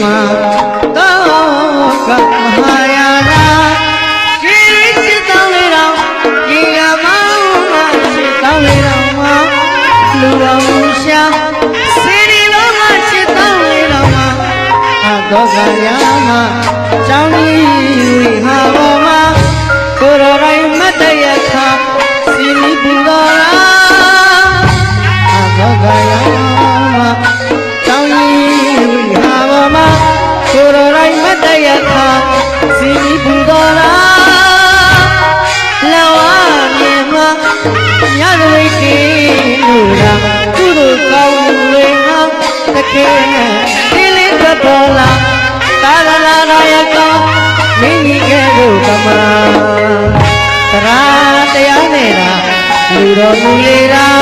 မှာသောကမဟာယာနာရှိရှိတောင်းလေတော်ရေရမောင်းကရှိတောင်းလေတော်မှာလူတော်မူရှာစေဒီလုံးကရှိတောင်းလေတော်မှာသောကယာမှာကြောင်းကြီးဝိဟာဘောမှာကိုရရိုင်းမတရခာစီနီပူတော်ရာသောကယာမှာ တော်မှာကိုရတိုင်းမတရခါစီမီပူတော်လားလဝမြေမှာညရွေတီလူလာသူတို့ကောင်းတွေဟာတခဲနဲ့ဒီလေးတော်လားသာသနာတော်ရကောင်းမင်းကြီးကဲတို့ကမာတရားတရားနဲ့တာလူတော်မူလေတာ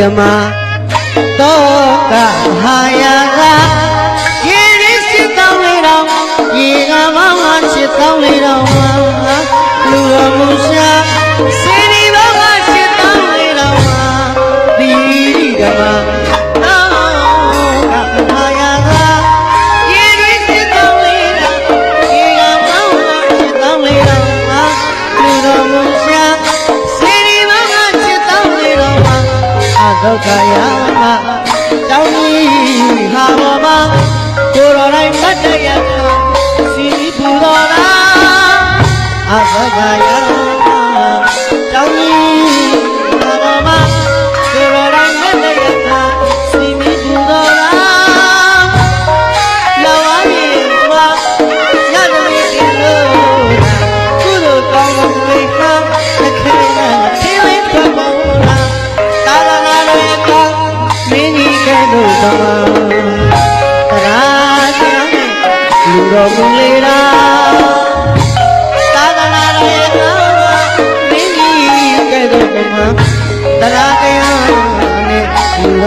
ကမာတောကဟာယာကရေရစ်စစ်တောင်းလေးတော့ရေကမောင်းကစစ်တောင်းလေးတော့လူတော်မူရှာ 小太阳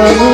Oh.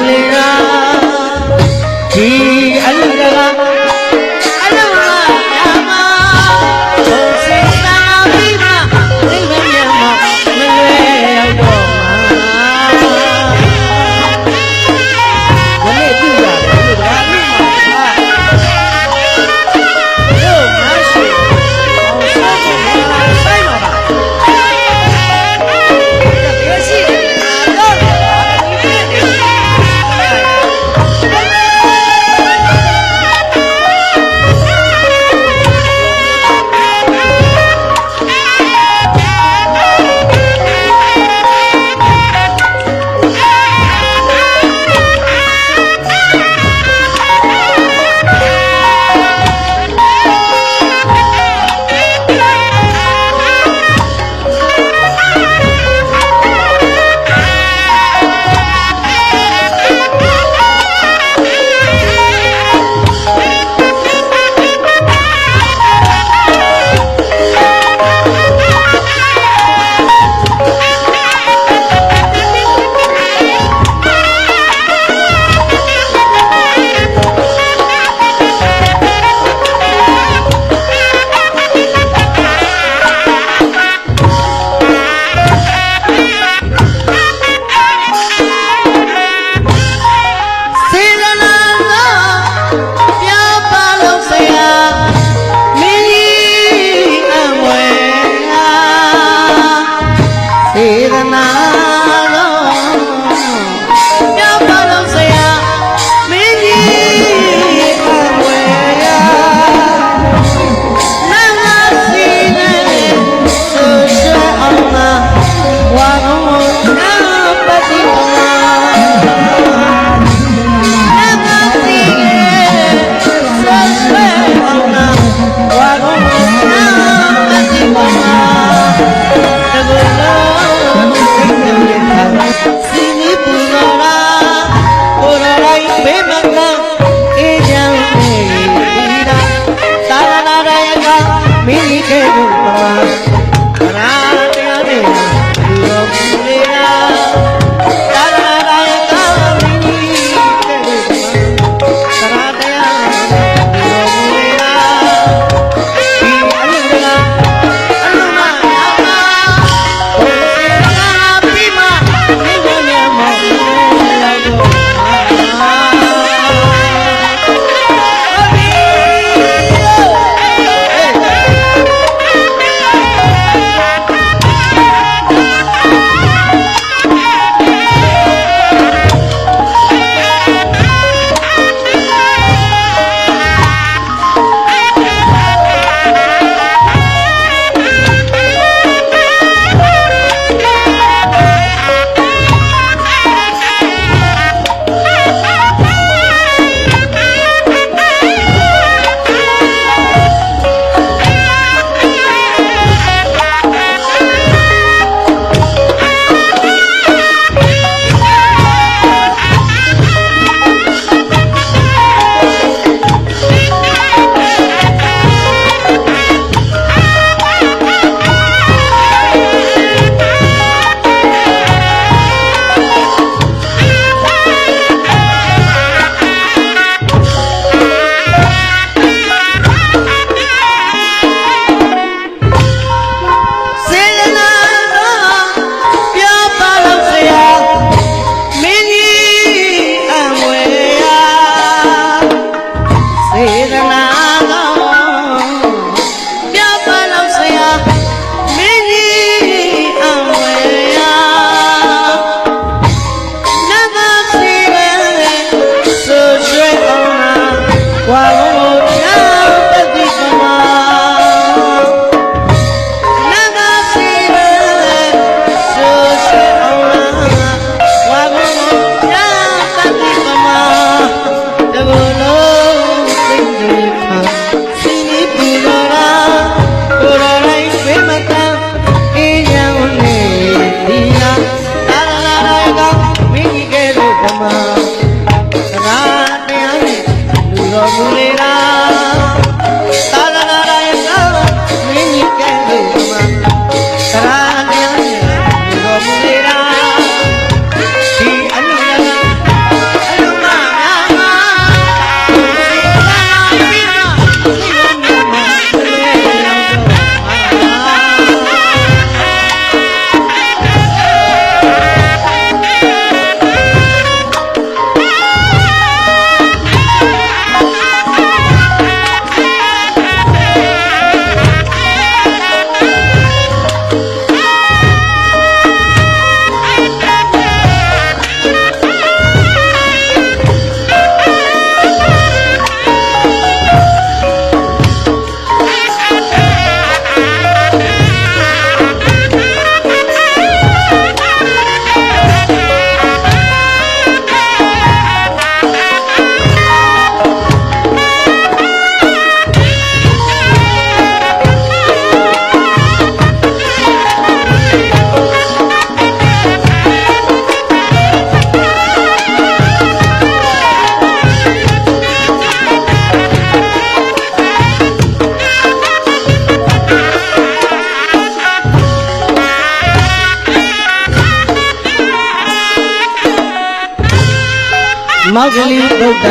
မောက္ကလိဗုဒ္ဓ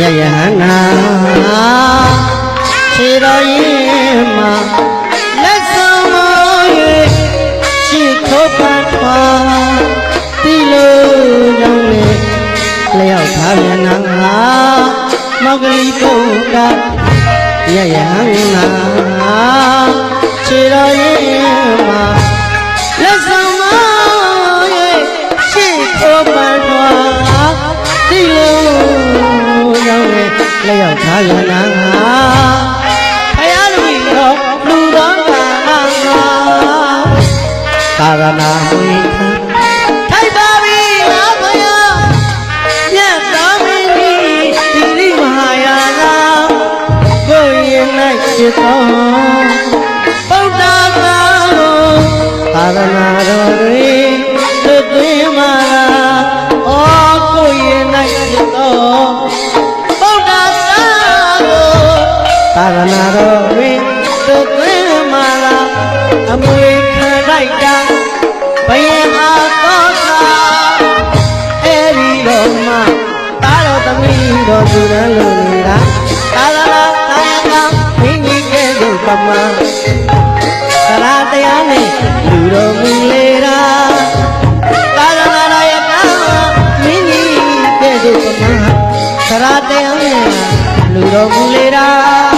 ယယဟနာခြေတော်ရင်မှာလက်ဆောင်မ၍ရှိခိုးပန်းထွားတိလို့ကြောင့်လေလျောက်ထားပြန်နာမောက္ကလိဗုဒ္ဓယယဟနာခြေတော်ရင် လျောက်ထားပြန်နာဖယားလူကြီးတော်လူတော်ကငါသာရနာမွေခံထိုက်ပါပြီငါဖယားမြတ်သားမင်းကြီးဒီရိမဟာယာနာကိုယ်ရင်၌ဖြစ်သောဗုဒ္ဓသာကိုသာရနာ သရတ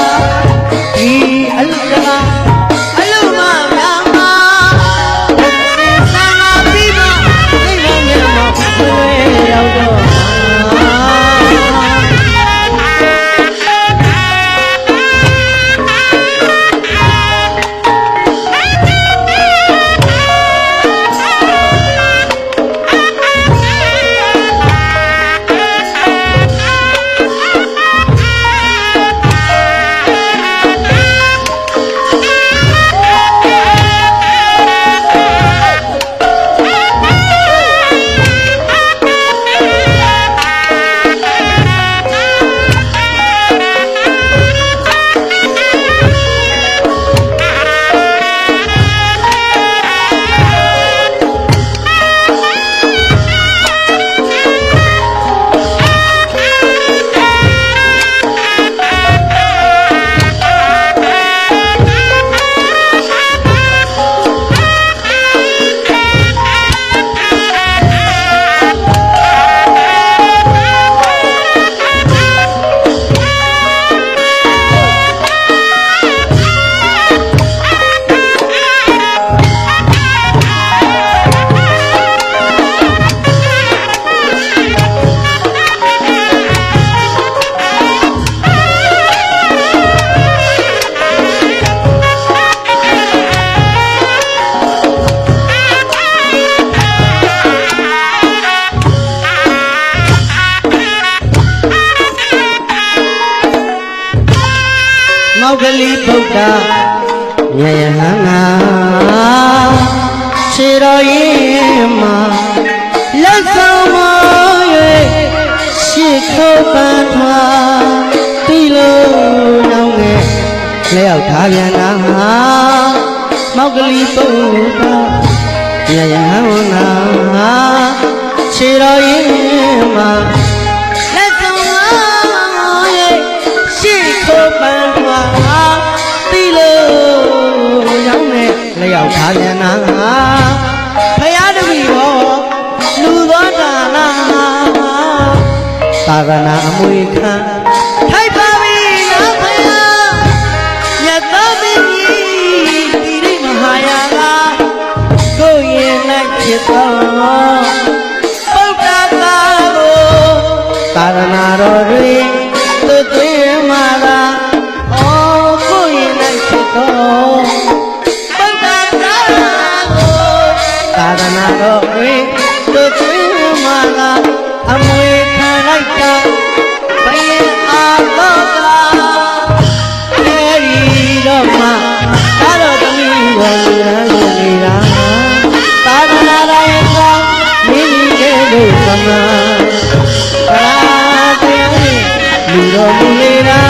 လျောက်ထားပြန်နာမောက္ကလိဗုဒ္ဓမြယဟနာခြေတော်ရင်မှာလက်ဆောင်မရဲ့ရှေ့ခိုးပန်းထွားတီလို့ရောင်းနေလျောက်ထားပြန်နာဖယားတပည့်တော်လူတော်ဒါနာသာသနာအမွေခံ ဖြစ်သောဗုဒ္ဓသာကိုသာသနာတော်တွင်သွတ်သွင်းမှာသာဩကိုယ်ရင်၌ဖြစ်သောဗုဒ္ဓသာကိုသာသနာတော်တွင် သို့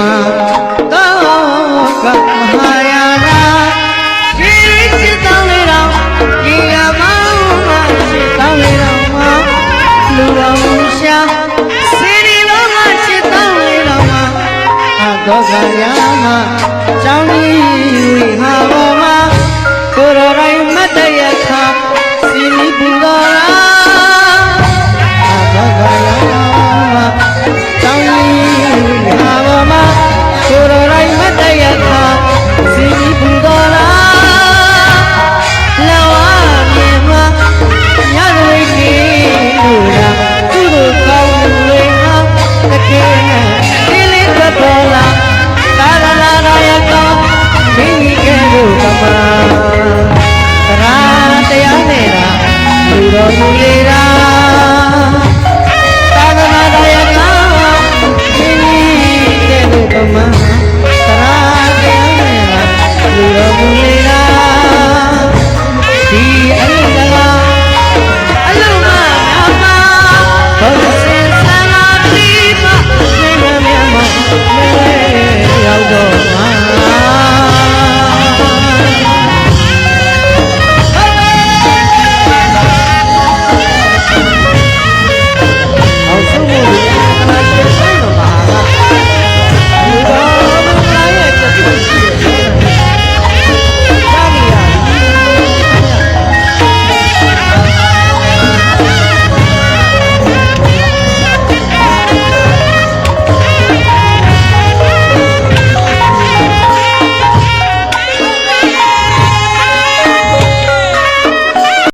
ရိ